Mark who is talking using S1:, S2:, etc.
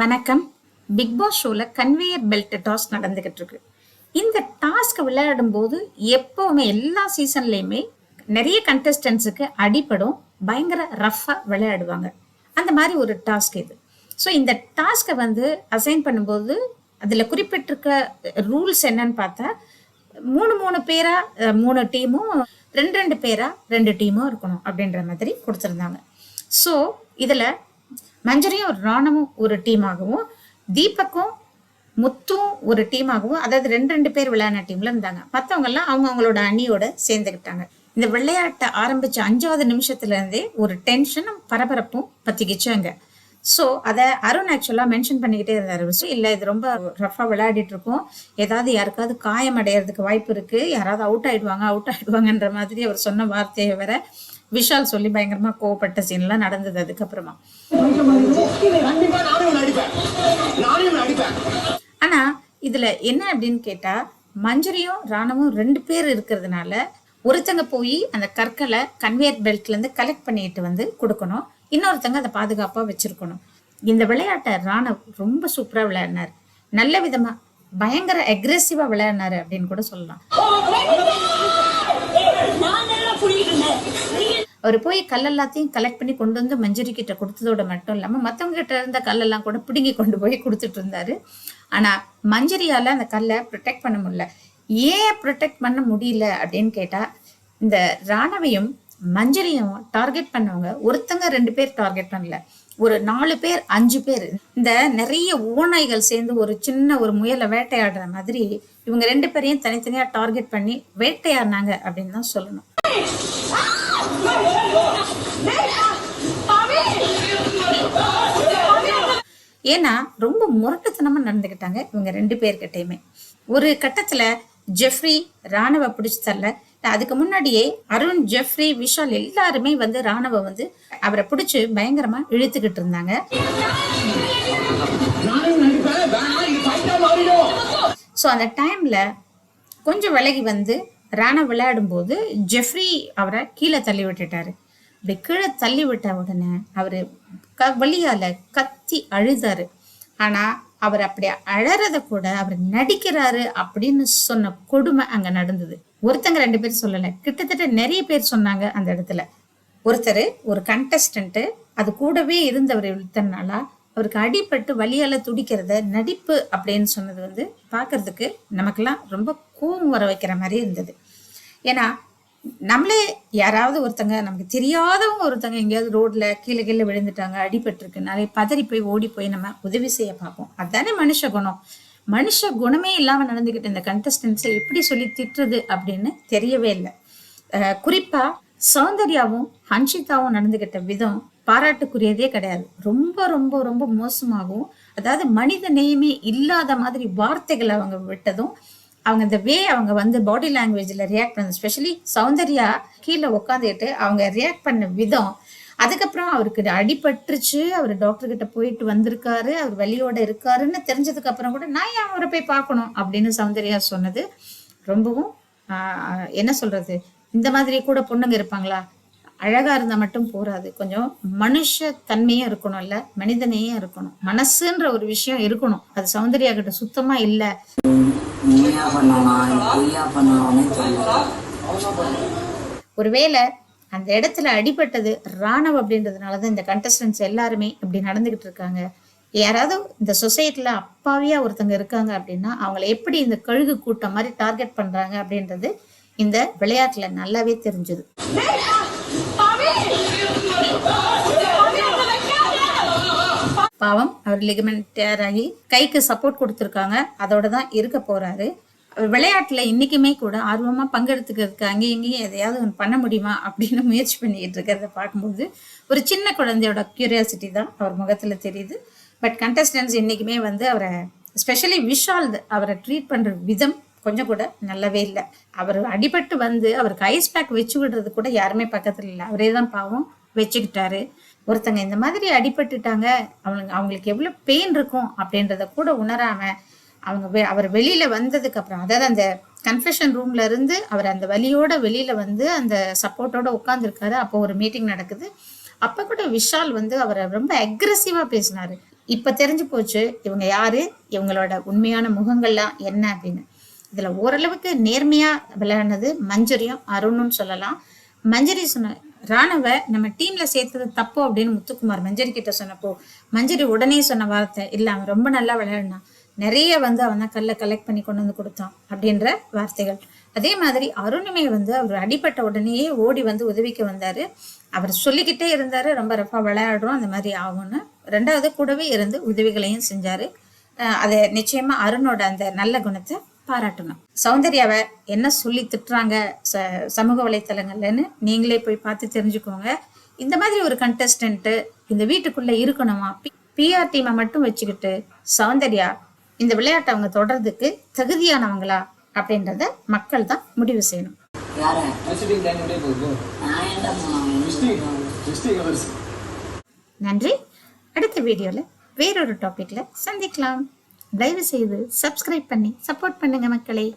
S1: வணக்கம். Big Boss ஷோல conveyor belt task நடந்துகிட்டு இருக்கு. இந்த டாஸ்க் விளையாடும் போது எப்பவுமே எல்லா சீசன்லயுமே நிறைய கண்டஸ்டன்ஸுக்கு அடிப்படும் பயங்கர ரஃபா விளையாடுவாங்க. அந்த மாதிரி ஒரு டாஸ்க் இது. ஸோ இந்த டாஸ்க்கை வந்து அசைன் பண்ணும்போது அதில் குறிப்பிட்டிருக்க ரூல்ஸ் என்னன்னு பார்த்தா மூணு மூணு பேரா மூணு டீமும் ரெண்டு ரெண்டு பேரா ரெண்டு டீமும் இருக்கணும் அப்படின்ற மாதிரி கொடுத்துருந்தாங்க. ஸோ இதில் மஞ்சரியும் ராணமும் ஒரு டீமாகவும் தீபக்கும் முத்தும் ஒரு டீமாகவும் அதாவது ரெண்டு ரெண்டு பேர் விளையாடின டீம்ல இருந்தாங்க. மற்றவங்க எல்லாம் அவங்க அவங்களோட அணியோட சேர்ந்துக்கிட்டாங்க இந்த விளையாட்டை ஆரம்பிச்ச அஞ்சாவது நிமிஷத்துல இருந்தே ஒரு டென்ஷனும் பரபரப்பும் பத்திக்கிச்சாங்க ஸோ அதை அருண் ஆக்சுவலாக மென்ஷன் பண்ணிக்கிட்டே இருந்தார். ஸோ இல்லை இது ரொம்ப ரஃபாக விளையாடிட்டு இருக்கோம் ஏதாவது யாருக்காவது காயம் அடையிறதுக்கு வாய்ப்பு இருக்கு. யாராவது அவுட் ஆயிடுவாங்க அவுட் ஆயிடுவாங்கன்ற மாதிரி அவர் சொன்ன வார்த்தையை வேற விஷால் சொல்லி பயங்கரமா கோவப்பட்ட சீன்லாம் நடந்தது அதுக்கப்புறமா. ஆனா இதுல என்ன அப்படின்னு கேட்டா மஞ்சுரியும் ராணமும் ரெண்டு பேர் இருக்கிறதுனால ஒருத்தங்க போய் அந்த கற்களை கன்வேயர் பெல்ட்ல இருந்து கலெக்ட் பண்ணிட்டு வந்து கொடுக்கணும். இன்னொருத்தங்க அதை பாதுகாப்பா வச்சிருக்கணும். இந்த விளையாட்டை ராணவ் ரொம்ப சூப்பரா விளையாடினார். நல்ல விதமா பயங்கர அக்ரெசிவா விளையாடினாரு அப்படின்னு கூட சொல்லலாம்
S2: நான் நல்லா புரியுது நீங்க
S1: அவர் போய் கல் எல்லாத்தையும் கலெக்ட் பண்ணி கொண்டு வந்து மஞ்சரி கிட்ட கொடுத்ததோட மட்டும் இல்லாம மத்தவங்க கிட்ட இருந்த கல்லெல்லாம் கூட பிடுங்கி கொண்டு போய் கொடுத்துட்டு இருந்தாரு. ஆனா மஞ்சரியால அந்த கல்லை ப்ரொடெக்ட் பண்ண முடியல. ஏன் ப்ரொடெக்ட் பண்ண முடியல அப்படின்னு கேட்டா இந்த ராணவையும் மஞ்சரியும் டார்கெட் பண்ணவங்க ஒருத்தங்க ரெண்டு பேர் டார்கெட் பண்ணல. ஒரு நாலு பேர் அஞ்சு பேர். இந்த நிறைய ஓநாய்கள் சேர்ந்து ஒரு சின்ன ஒரு முயலை வேட்டையாடுற மாதிரி இவங்க ரெண்டு பேரையும் தனித்தனியா டார்கெட் பண்ணி வேட்டையாடினாங்க அப்படின்னு தான் சொல்லணும். ஏன்னா ரொம்ப முரட்டுத்தனமா நடந்துக்கிட்டாங்க இவங்க ரெண்டு பேர்கிட்டயுமே. ஒரு கட்டத்துல ஜெஃப்ரி ராணுவ பிடிச்சு தரல. அதுக்கு முன்னாடியே அருண் ஜெஃப்ரி விஷால் எல்லாருமே வந்து ராணுவ வந்து அவரை பிடிச்சு பயங்கரமா இழுத்துக்கிட்டு இருந்தாங்க. ஸோ அந்த டைம்ல கொஞ்சம் விலகி வந்து ராணா விளையாடும்போது ஜெஃப்ரி அவரை கீழே தள்ளி விட்டுட்டாரு. அப்படி கீழே தள்ளி விட்ட உடனே அவர் க வழியால் கத்தி அழுதாரு. ஆனால் அவர் அப்படி அழறத கூட அவர் நடிக்கிறாரு அப்படின்னு சொன்ன கொடுமை அங்கே நடந்தது. ஒருத்தங்க ரெண்டு பேர் சொல்லலை. கிட்டத்தட்ட நிறைய பேர் சொன்னாங்க அந்த இடத்துல. ஒருத்தர் ஒரு கண்டஸ்டன்ட்டு அது கூடவே இருந்தவர் இத்தனை அவருக்கு அடிப்பட்டு வலியால துடிக்கிறத நடிப்பு அப்படின்னு சொன்னது வந்து பார்க்கறதுக்கு நமக்கெல்லாம் ரொம்ப கோவம் வர வைக்கிற மாதிரி இருந்தது. ஏன்னா நம்மளே யாராவது ஒருத்தங்க நமக்கு தெரியாதவங்க ஒருத்தங்க எங்கேயாவது ரோட்ல கீழே கீழே விழுந்துட்டாங்க அடிபட்டிருக்கு நிறைய பதறி போய் ஓடி போய் நம்ம உதவி செய்ய பார்ப்போம். அதுதானே மனுஷ குணம். மனுஷ குணமே இல்லாம நடந்துகிட்ட இந்த கண்டஸ்டன்ஸை எப்படி சொல்லி திட்டுறது அப்படின்னு தெரியவே இல்லை. குறிப்பா சௌந்தர்யாவும் ஹன்ஷிதாவும் நடந்துகிட்ட விதம் பாராட்டுக்குரியதே கிடையாது. ரொம்ப ரொம்ப ரொம்ப மோசமாகவும் அதாவது மனித நேயமே இல்லாத மாதிரி வார்த்தைகளை அவங்க விட்டதும் அவங்க இந்த வே அவங்க வந்து பாடி லாங்குவேஜ்ல ரியாக்ட் பண்ண ஸ்பெஷலி சௌந்தர்யா கீழே உட்காந்துட்டு அவங்க ரியாக்ட் பண்ண விதம் அதுக்கப்புறம் அவருக்கு அடிபட்டுருச்சு. அவர் டாக்டர் கிட்ட போயிட்டு வந்திருக்காரு. அவர் வலியோட இருக்காருன்னு தெரிஞ்சதுக்கு அப்புறம் கூட நான் ஏன் அவரை போய் பார்க்கணும் அப்படின்னு சௌந்தர்யா சொன்னது ரொம்பவும் என்ன சொல்றது? இந்த மாதிரி கூட பொண்ணுங்க இருப்பாங்களா? அழகா இருந்தா மட்டும் போராது கொஞ்சம் மனுஷ தன்மையும் இருக்கணும்ல. மனிதனையும் இருக்கணும். மனசுன்ற ஒரு விஷயம் இருக்கணும். அது சௌந்தர்யா கிட்ட சுத்தமா இல்ல. ஒருவேளை அந்த இடத்துல அடிபட்டது ராணவ் அப்படின்றதுனால தான் இந்த கண்டஸ்டன்ஸ் எல்லாருமே இப்படி நடந்துகிட்டு இருக்காங்க. யாராவது இந்த சொசைட்டில அப்பாவியா ஒருத்தங்க இருக்காங்க அப்படின்னா அவங்கள எப்படி இந்த கழுகு கூட்டம் மாதிரி டார்கெட் பண்றாங்க அப்படின்றது இந்த விளையாட்டுல நல்லாவே தெரிஞ்சது. பாவம் அவர் லிகமெண்ட் டேர் ஆகி கைக்கு சப்போர்ட் கொடுத்துருக்காங்க. அதோட தான் இருக்க போறாரு. விளையாட்டில் விளையாட்டுல இன்னைக்குமே கூட ஆர்வமா பங்கெடுத்துக்கிறதுக்கு அங்கேயும் இங்கேயும் எதையாவது ஒன்று பண்ண முடியுமா அப்படின்னு முயற்சி பண்ணிட்டு இருக்கிறத பார்க்கும்போது ஒரு சின்ன குழந்தையோட கியூரியாசிட்டி தான் அவர் முகத்துல தெரியுது. பட் கண்டஸ்டன்ஸ் இன்னைக்குமே வந்து அவரை ஸ்பெஷலி விஷால் அவரை ட்ரீட் பண்ற விதம் கொஞ்சம் கூட நல்லாவே இல்லை. அவர் அடிபட்டு வந்து அவருக்கு ஐஸ் பேக் வச்சு விடுறது கூட யாருமே பக்கத்துல இல்லை. அவரே தான் பாவம் வச்சுக்கிட்டாரு. ஒருத்தங்க இந்த மாதிரி அடிபட்டுட்டாங்க அவங்க அவங்களுக்கு எவ்வளவு பெயின் இருக்கும் அப்படின்றத கூட உணராம அவங்க வெ- அவர் வெளியில வந்ததுக்கு அப்புறம் அதாவது அந்த கன்ஃபெஷன் ரூம்ல இருந்து அவர் அந்த வலியோட வெளியில வந்து அந்த சப்போர்ட்டோட உட்காந்துருக்காரு அப்போ ஒரு மீட்டிங் நடக்குது. அப்ப கூட விஷால் வந்து அவரை ரொம்ப அக்ரஸிவா பேசினாரு. இப்ப தெரிஞ்சு போச்சு இவங்க யாரு? இவங்களோட உண்மையான முகங்கள்லாம் என்ன அப்படின்னு. இதுல ஓரளவுக்கு நேர்மையா விளையாடினது மஞ்சரியும் அருணும் சொல்லலாம். மஞ்சரி சொன்ன ராணுவ நம்ம டீம்ல சேர்த்தது தப்பு அப்படின்னு முத்துக்குமார் மஞ்சரி கிட்ட சொன்னப்போ மஞ்சரி உடனே சொன்ன வார்த்தை இல்ல அவன் ரொம்ப நல்லா விளையாடினான் நிறைய வந்து அவன் கல்லை கலெக்ட் பண்ணி கொண்டு வந்து கொடுத்தான் அப்படின்ற வார்த்தைகள். அதே மாதிரி அருணுமே வந்து அவர் அடிபட்ட உடனேயே ஓடி வந்து உதவிக்கு வந்தாரு. அவர் சொல்லிக்கிட்டே இருந்தாரு ரொம்ப ரப்பா விளையாடுறோம் அந்த மாதிரி ஆகும்னு. ரெண்டாவது கூடவே இருந்து உதவிகளையும் செஞ்சாரு. அதை நிச்சயமா அருணோட அந்த நல்ல குணத்தை பாராட்டணும். சௌந்தர்யாவை என்ன சொல்லி திட்டுறாங்க ச சமூக வலைத்தளங்கள்லன்னு நீங்களே போய் பார்த்து தெரிஞ்சுக்கோங்க. இந்த மாதிரி ஒரு கண்டஸ்டன்ட் இந்த வீட்டுக்குள்ள இருக்கணுமா? பிஆர் டீமை மட்டும் வச்சுக்கிட்டு சௌந்தர்யா இந்த விளையாட்டை அவங்க தொடர்றதுக்கு தகுதியானவங்களா? அப்படின்றத மக்கள் தான் முடிவு செய்யணும். நன்றி. அடுத்த வீடியோல வேறொரு டாபிக்ல சந்திக்கலாம். தயவு செய்து சப்ஸ்கிரைப் பண்ணி சப்போர்ட் பண்ணுங்க மக்களே.